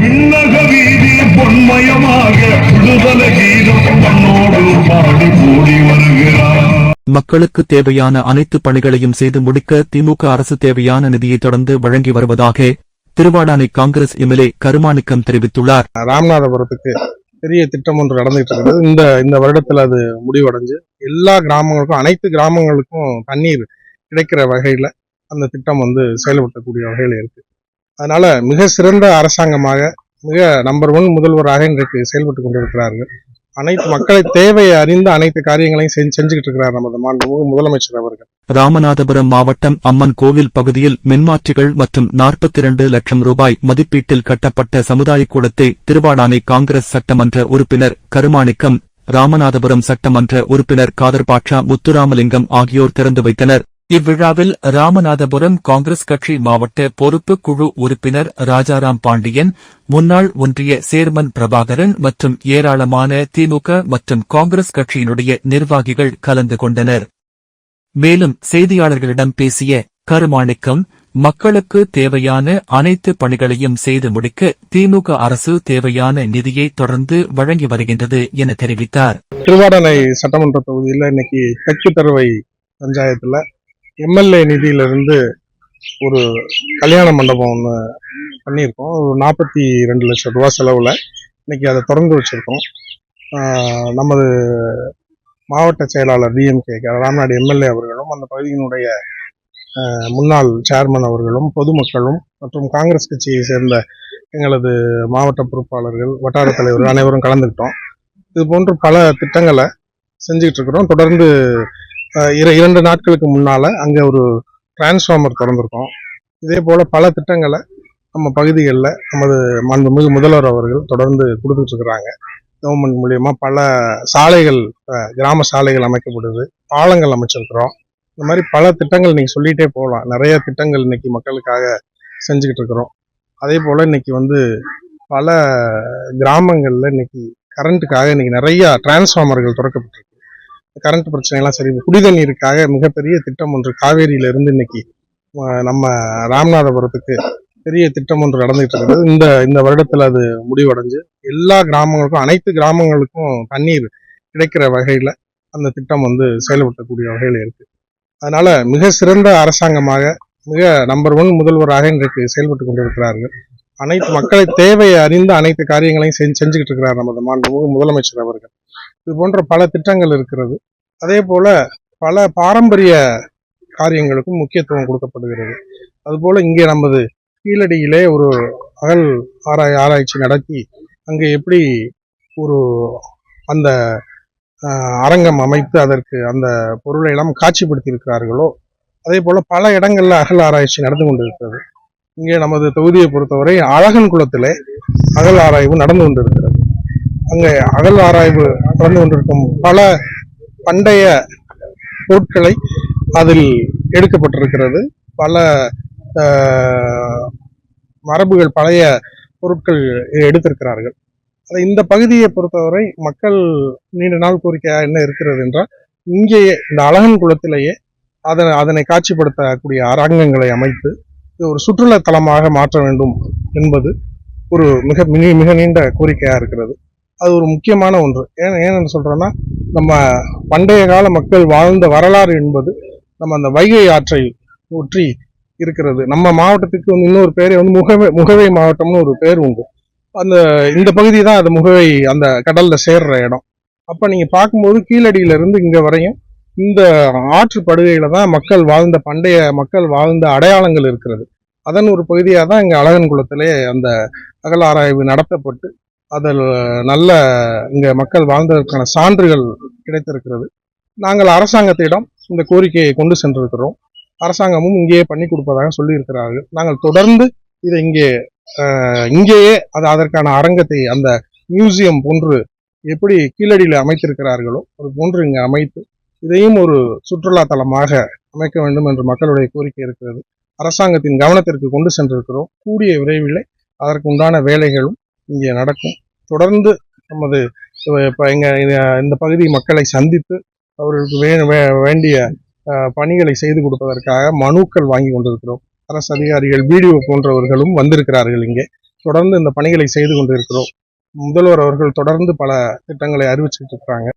விண்ணக வீதி பொன்மயமாக விடுதலை கீதம் பண்ணோடு பாடி கூடி வருகிறார் மக்களுக்கு தேவையான அனைத்து பணிகளையும் செய்து முடிக்க திமுக அரசு தேவையான நிதியை தொடர்ந்து வழங்கி வருவதாக திருவாடானை காங்கிரஸ் எம்எல்ஏ கருமாணிக்கம் தெரிவித்துள்ளார். ராமநாதபுரத்துக்கு பெரிய திட்டம் ஒன்று நடந்துகிட்டு இருக்குது. இந்த இந்த வருடத்துல அது முடிவடைஞ்சு எல்லா கிராமங்களுக்கும் அனைத்து கிராமங்களுக்கும் தண்ணீர் கிடைக்கிற வகையில அந்த திட்டம் வந்து செயல்படுத்தக்கூடிய வகையில இருக்கு. அதனால மிக சிறந்த அரசாங்கமாக மிக நம்பர் ஒன் முதல்வராக இன்றைக்கு செயல்பட்டு கொண்டிருக்கிறார்கள். அனைத்து மக்களை தேவையை அறிந்து அனைத்து காரியங்களையும் செஞ்சுக்கிட்டு இருக்கிறார் நமது மாண்புமிகு முதலமைச்சர் அவர்கள். ராமநாதபுரம் மாவட்டம் அம்மன் கோவில் பகுதியில் மின்மாற்றிகள் மற்றும் 42 லட்சம் ரூபாய் மதிப்பீட்டில் கட்டப்பட்ட சமுதாய கூடத்தை திருவாடானை காங்கிரஸ் சட்டமன்ற உறுப்பினர் கருமாணிக்கம் ராமநாதபுரம் சட்டமன்ற உறுப்பினர் காதர்பாட்சா முத்துராமலிங்கம் ஆகியோர் திறந்து வைத்தனர். இவ்விழாவில் ராமநாதபுரம் காங்கிரஸ் கட்சி மாவட்ட பொறுப்பு குழு உறுப்பினர் ராஜாராம் பாண்டியன் முன்னாள் ஒன்றிய சேர்மன் பிரபாகரன் மற்றும் ஏராளமான திமுக மற்றும் காங்கிரஸ் கட்சியினுடைய நிர்வாகிகள் கலந்து கொண்டனர். மேலும் செய்தியாளர்களிடம் பேசிய கருமாணிக்கம் மக்களுக்கு தேவையான அனைத்து பணிகளையும் செய்து முடிக்க திமுக அரசு தேவையான நிதியை தொடர்ந்து வழங்கி வருகின்றது என தெரிவித்தார். திருவாடனை சட்டமன்ற தொகுதியில் இன்னைக்கு தெற்கு தருவை எம்எல்ஏ நிதியிலிருந்து ஒரு கல்யாண மண்டபம் ஒன்று பண்ணியிருக்கோம். ஒரு நாற்பத்தி ரெண்டு லட்சம் ரூபா செலவில் இன்னைக்கு அதை திறந்து வச்சிருக்கோம். நமது மாவட்ட செயலாளர் டிஎம்கே ராம்நாடு எம்எல்ஏ அவர்களும் அந்த பகுதியினுடைய முன்னாள் சேர்மன் அவர்களும் பொதுமக்களும் மற்றும் காங்கிரஸ் கட்சியை சேர்ந்த எங்களது மாவட்ட பொறுப்பாளர்கள் வட்டார தலைவர்கள் அனைவரும் கலந்துக்கிட்டோம். இது போன்று பல திட்டங்களை செஞ்சுக்கிட்டு இருக்கிறோம். தொடர்ந்து இரண்டு நாட்களுக்கு முன்னால் அங்கே ஒரு டிரான்ஸ்ஃபார்மர் திறந்திருக்கோம். இதே போல் பல திட்டங்களை நம்ம பகுதிகளில் நமது மாண்புமிகு முதல்வர் அவர்கள் தொடர்ந்து கொடுத்துட்டு இருக்கிறாங்க. கவர்மெண்ட் மூலியமா பல சாலைகள் கிராம சாலைகள் அமைக்கப்படுது. பாலங்கள் அமைச்சிருக்கிறோம். இந்த மாதிரி பல திட்டங்கள் இன்னைக்கு சொல்லிகிட்டே போகலாம். நிறைய திட்டங்கள் இன்னைக்கு மக்களுக்காக செஞ்சுக்கிட்டு இருக்கிறோம். அதே போல் இன்னைக்கு வந்து பல கிராமங்களில் இன்னைக்கு கரண்ட்டுக்காக இன்னைக்கு நிறைய டிரான்ஸ்ஃபார்மர்கள் திறக்கப்பட்டிருக்கு. கரண்ட் பிரச்சனைலாம் சரி குடிதண்ணீருக்காக மிகப்பெரிய திட்டம் ஒன்று காவேரியிலிருந்து இன்னைக்கு நம்ம ராமநாதபுரத்துக்கு பெரிய திட்டம் ஒன்று நடந்துகிட்டு இருக்குது இந்த இந்த வருடத்தில் அது முடிவடைஞ்சு எல்லா கிராமங்களுக்கும் அனைத்து கிராமங்களுக்கும் தண்ணீர் கிடைக்கிற வகையில் அந்த திட்டம் வந்து செயல்படுத்தக்கூடிய வகையில் இருக்கு. அதனால மிக சிறந்த அரசாங்கமாக மிக நம்பர் ஒன் முதல்வராக இன்றைக்கு செயல்பட்டு கொண்டிருக்கிறார்கள். அனைத்து மக்களை தேவையை அறிந்து அனைத்து காரியங்களையும் செஞ்சு செஞ்சுக்கிட்டு இருக்கிறார் நமது மாண்புமிகு முதலமைச்சர் அவர்கள். இது போன்ற பல திட்டங்கள் இருக்கிறது. அதே போல பல பாரம்பரிய காரியங்களுக்கும் முக்கியத்துவம் கொடுக்கப்படுகிறது. அதுபோல இங்கே நமது கீழடியிலே ஒரு அகல் ஆராய் ஆராய்ச்சி நடத்தி அங்கே எப்படி ஒரு அந்த அரங்கம் அமைத்து அதற்கு அந்த பொருளை எல்லாம் காட்சிப்படுத்தியிருக்கிறார்களோ அதே போல பல இடங்களில் அகல் ஆராய்ச்சி நடந்து கொண்டிருக்கிறது. இங்கே நமது தொகுதியை பொறுத்தவரை அழகன் குளத்திலே அகல் ஆராய்வு நடந்து கொண்டிருக்கிறது. அங்கே அகல் ஆராய்வு நடந்து கொண்டிருக்கும் பல பண்டைய பொருட்களை அதில் எடுக்கப்பட்டிருக்கிறது. பல மரபுகள் பழைய பொருட்கள் எடுத்திருக்கிறார்கள். அதை இந்த பகுதியை பொறுத்தவரை மக்கள் நீண்ட நாள் கோரிக்கையாக என்ன இருக்கிறது என்றால் இங்கேயே இந்த அழகன் குளத்திலேயே அதனை அதனை காட்சிப்படுத்தக்கூடிய அரங்கங்களை அமைத்து இது ஒரு சுற்றுலா தலமாக மாற்ற வேண்டும் என்பது ஒரு மிக மிக மிக நீண்ட கோரிக்கையாக இருக்கிறது. அது ஒரு முக்கியமான ஒன்று. ஏன் ஏன்னு சொல்கிறோன்னா நம்ம பண்டைய கால மக்கள் வாழ்ந்த வரலாறு என்பது நம்ம அந்த வைகை ஆற்றை ஒற்றி இருக்கிறது. நம்ம மாவட்டத்துக்கு வந்து இன்னொரு பேரே வந்து முகவை முகவை மாவட்டம்னு ஒரு பேர் உண்டு. அந்த இந்த பகுதி தான் அது முகவை அந்த கடலில் சேர்ற இடம். அப்போ நீங்கள் பார்க்கும்போது கீழடியில இருந்து வரையும் இந்த ஆற்று படுகையில் தான் மக்கள் வாழ்ந்த பண்டைய மக்கள் வாழ்ந்த அடையாளங்கள் இருக்கிறது. அதன் ஒரு பகுதியாக தான் இங்கே அழகன் குளத்திலே அந்த அகலாராய்வு நடத்தப்பட்டு அதில் நல்ல இங்கே மக்கள் வாழ்ந்ததற்கான சான்றுகள் கிடைத்திருக்கிறது. நாங்கள் அரசாங்கத்திடம் இந்த கோரிக்கையை கொண்டு சென்றிருக்கிறோம். அரசாங்கமும் இங்கேயே பண்ணி கொடுப்பதாக சொல்லியிருக்கிறார்கள். நாங்கள் தொடர்ந்து இதை இங்கே இங்கேயே அது அதற்கான அரங்கத்தை அந்த மியூசியம் போன்று எப்படி கீழடியில் அமைத்திருக்கிறார்களோ அது போன்று இங்கே அமைத்து இதையும் ஒரு சுற்றுலா தலமாக அமைக்க வேண்டும் என்று மக்களுடைய கோரிக்கை இருக்கிறது. அரசாங்கத்தின் கவனத்திற்கு கொண்டு சென்றிருக்கிறோம். கூடிய விரைவில் அதற்கு உண்டான வேலைகளும் இங்கே நடக்கும். தொடர்ந்து நமது இப்போ இந்த- பகுதி மக்களை சந்தித்து அவர்களுக்கு வே வே- வேண்டிய பணிகளை செய்து கொடுப்பதற்காக மனுக்கள் வாங்கி கொண்டிருக்கிறோம். அரசு அதிகாரிகள் பிடிஓ போன்றவர்களும் வந்திருக்கிறார்கள் இங்கே. தொடர்ந்து இந்த பணிகளை செய்து கொண்டிருக்கிறோம். முதல்வர் அவர்கள் தொடர்ந்து பல திட்டங்களை அறிவிச்சுட்டு இருக்கிறாங்க